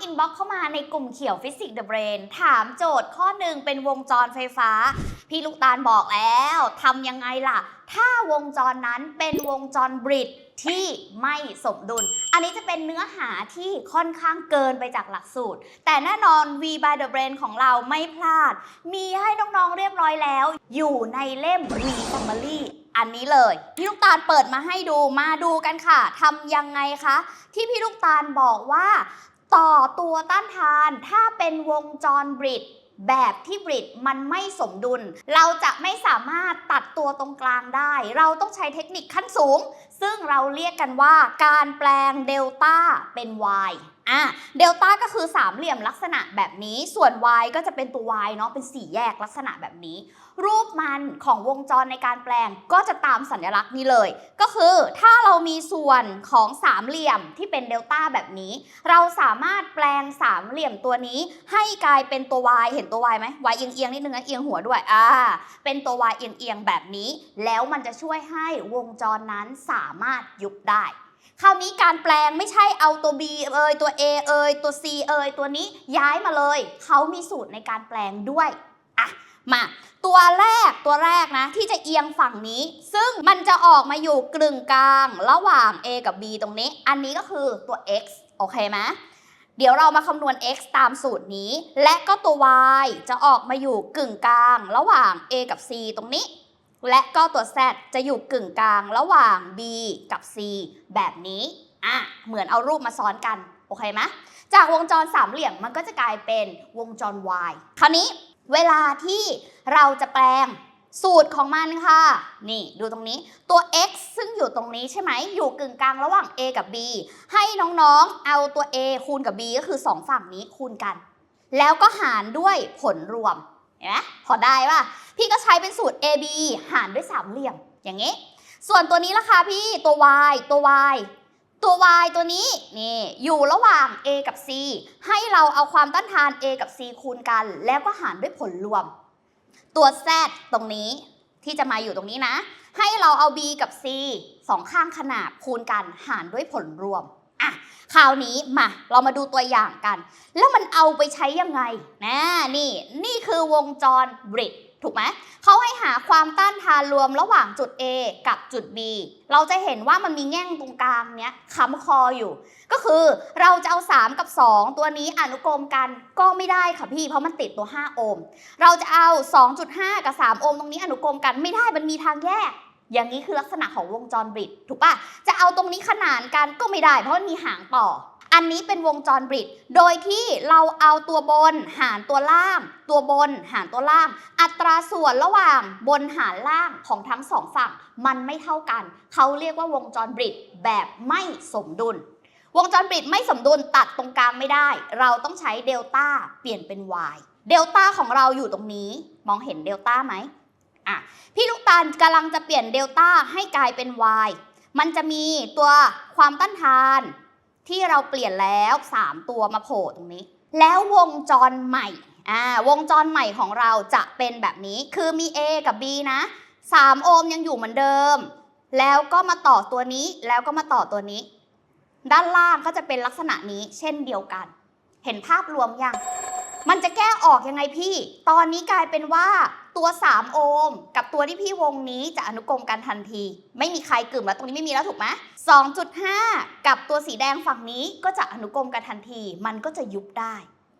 อินบ็อกเข้ามาในกลุ่มเขียวฟิสิกส์เดอะเบรนถามโจทย์ข้อหนึ่งเป็นวงจรไฟฟ้า พี่ลูกตาลบอกแล้วทำยังไงล่ะ ถ้าวงจรนั้นเป็นวงจรบริดที่ไม่สมดุล อันนี้จะเป็นเนื้อหาที่ค่อนข้างเกินไปจากหลักสูตร แต่แน่นอน V by the Brain ของเราไม่พลาด มีให้น้องๆเรียบร้อยแล้ว อยู่ในเล่ม V Summary อันนี้เลย พี่ลูกตาลเปิดมาให้ดูมาดูกันค่ะทำยังไงคะ ที่พี่ลูกตาลบอกว่า ต่อตัวต้านทานถ้าเป็นวงจรบริดแบบที่บริดมันไม่สมดุล เราจะไม่สามารถตัดตัวตรงกลางได้ เราต้องใช้เทคนิคขั้นสูง ซึ่งเราเรียกกันว่าการแปลงเดลต้าเป็น y อะเดลต้าก็คือสามเหลี่ยมลักษณะแบบนี้ ส่วน y ก็จะเป็นตัว y เนาะเป็นสี่แยกลักษณะแบบนี้ รูปมันของวงจรในการแปลงก็จะตามสัญลักษณ์นี้เลย ก็คือถ้าเรามีส่วนของสามเหลี่ยมที่เป็นเดลต้าแบบนี้ เราสามารถแปลงสามเหลี่ยมตัวนี้ ให้กลายเป็นตัว y เห็นตัว y ไหม y เอียงเอียงๆนิดนึงนะเอียงหัวด้วยอ่าเป็นตัว y เอียงเอียงๆแบบนี้ แล้วมันจะช่วยให้วงจรนั้นสามารถยุบได้คราวนี้การแปลงไม่ใช่เอาตัว b เอยตัว a เอยตัว c เอยตัวนี้ย้ายมาเลย เขามีสูตรในการแปลงด้วยอะ มาตัวแรกตัวแรกนะ ที่จะเอียงฝั่งนี้ ซึ่งมันจะออกมาอยู่กลึงกลาง ระหว่าง a กับ b ตรงนี้ อันนี้ก็คือตัว x โอเคไหมเดี๋ยวเรามาคำนวณ x ตามสูตรนี้ และก็ตัว y จะออกมาอยู่กึ่งกลาง ระหว่าง a กับ c ตรงนี้ และก็ตัว z จะอยู่กึ่งกลาง ระหว่าง b กับ c แบบนี้อะเหมือนเอารูปมาซ้อนกัน โอเคไหมจากวงจรสามเหลี่ยมมันก็จะกลายเป็นวงจร y คราวนี้ เวลาที่เราจะแปลงสูตรของมันค่ะ นี่ดูตรงนี้ตัว x ซึ่งอยู่ตรงนี้ใช่ไหม อยู่กึ่งกลางระหว่าง a กับ b ให้น้องๆ เอาตัว a คูณกับ b ก็คือ 2 ฝั่งนี้คูณกัน แล้วก็หารด้วยผลรวมเห็นไหมพอได้ป่ะ พี่ก็ใช้เป็นสูตร AB หารด้วยสามเหลี่ยม อย่างนี้ ส่วนตัวนี้ล่ะคะพี่ตัว y ตัว y ตัว y ตัวนี้นี่อยู่ระหว่าง a กับ c ให้เราเอาความต้านทาน a กับ c คูณกัน แล้วก็หารด้วยผลรวม ตัว z ตรงนี้ที่จะมาอยู่ตรงนี้นะ ให้เราเอา b กับ c สองข้างขนาบคูณกันหารด้วยผลรวมอะคราวนี้มาเรามาดูตัวอย่างกัน แล้วมันเอาไปใช้ยังไงนะนี่นี่คือวงจรบริด ถูกไหมเขาให้หาความต้านทานรวมระหว่างจุด A กับจุด B เราจะเห็นว่ามันมีแง่งตรงกลางเนี้ยค้ำคออยู่ ก็คือเราจะเอา 3 กับ 2 ตัวนี้อนุกรมกันก็ไม่ได้ค่ะพี่ เพราะมันติดตัว 5 โอห์ม เราจะเอา 2.5 กับ 3 โอห์มตรงนี้อนุกรมกันไม่ได้มันมีทางแยก อย่างนี้คือลักษณะของวงจรบิด ถูกปะจะเอาตรงนี้ขนานกันก็ไม่ได้ เพราะมันมีหางต่อ อันนี้เป็นวงจรบริดโดยที่เราเอาตัวบนหารตัวล่าง ตัวบนหารตัวล่าง อัตราส่วนระหว่างบนหารล่างของทั้งสองฝั่ง มันไม่เท่ากัน เขาเรียกว่าวงจรบริดแบบไม่สมดุล วงจรบริดไม่สมดุลตัดตรงกลางไม่ได้ เราต้องใช้เดลต้าเปลี่ยนเป็น y เดลต้าของเราอยู่ตรงนี้ มองเห็นเดลต้าไหมอะพี่ลูกตาลกำลังจะเปลี่ยนเดลต้าให้กลายเป็น y มันจะมีตัวความต้านทาน ที่เราเปลี่ยนแล้ว 3 ตัวมาโผล่ตรงนี้ แล้ววงจรใหม่อ่าวงจรใหม่ของเราจะเป็นแบบนี้คือมี A กับ B นะ 3 โอห์มยังอยู่เหมือนเดิม แล้วก็มาต่อตัวนี้แล้วก็มาต่อตัวนี้ ด้านล่างก็จะเป็นลักษณะนี้เช่นเดียวกัน เห็นภาพรวมยัง มันจะแก้ออกยังไงพี่ ตอนนี้กลายเป็นว่า ตัว 3 โอห์มกับตัวที่พี่วงนี้จะอนุกรมกันทันที ไม่มีใครกึ่มแล้วตรงนี้ไม่มีแล้วถูกไหม2.5 กับตัวสีแดงฝั่งนี้ก็จะอนุกรมกันทันที มันก็จะยุบได้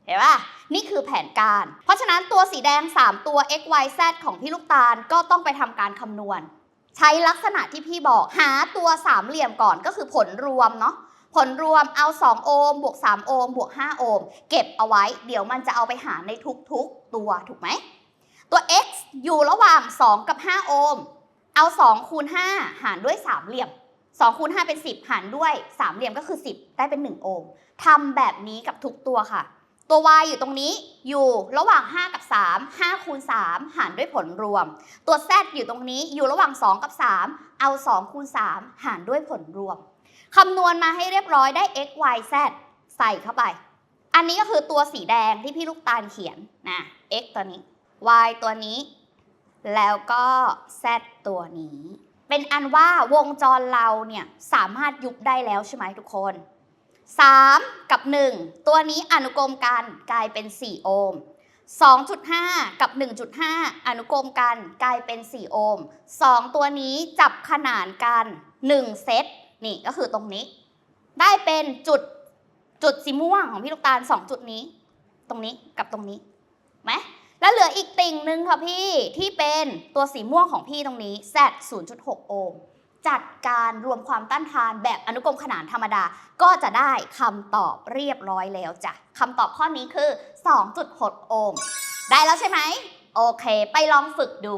เห็นป่ะนี่คือแผนการ เพราะฉะนั้นตัวสีแดง 3 ตัว x y z ของพี่ลูกตาลก็ต้องไปทำการคำนวณ ใช้ลักษณะที่พี่บอกหาตัวสามเหลี่ยมก่อนก็คือผลรวมเนาะผลรวมเอา 2 โอห์มบวก 3 โอห์มบวก 5 โอห์มเก็บเอาไว้ เดี๋ยวมันจะเอาไปหารในทุกๆ ตัวถูกไหม ตัว x อยู่ระหว่าง 2 กับ 5 โอห์ม เอา 2 คูณ 5 หารด้วย3เหลี่ยม 2 คูณ 5 เป็น 10 หารด้วย3เหลี่ยมก็คือ 10 ได้เป็น 1 โอห์มทำแบบนี้กับทุกตัวค่ะ ตัว y อยู่ตรงนี้อยู่ระหว่าง 5 กับ 3 5 คูณ 3 หารด้วยผลรวม ตัว z อยู่ตรงนี้อยู่ระหว่าง 2 กับ 3 เอา 2 คูณ 3 หารด้วยผลรวมคำนวณมาให้เรียบร้อยได้ x y z ใส่เข้าไป อันนี้ก็คือตัวสีแดงที่พี่ลูกตาลเขียนนะ x ตัวนี้ y ตัวนี้ แล้วก็ z ตัวนี้ เป็นอันว่าวงจรเราเนี่ยสามารถยุบได้แล้วใช่ไหมทุกคน 3 กับ 1 ตัวนี้อนุกรมกันกลายเป็น 4 โอห์ม2.5 กับ 1.5 อนุกรมกันกลายเป็น 4 โอห์ม2 ตัวนี้จับขนานกัน 1 เซตนี่ก็คือตรงนี้ ได้เป็นจุดจุดสีม่วงของพี่ลูกตาล 2 จุดนี้ ตรงนี้กับตรงนี้ไหม แล้วเหลืออีกติ่งหนึ่งค่ะพี่ที่เป็นตัวสีม่วงของพี่ตรงนี้ Z 0.6 โอห์มจัดการรวมความต้านทานแบบอนุกรมขนานธรรมดา ก็จะได้คำตอบเรียบร้อยแล้วจ้ะคำตอบข้อนี้คือ 2.6 โอห์มได้แล้วใช่ไหม โอเค ไปลองฝึกดู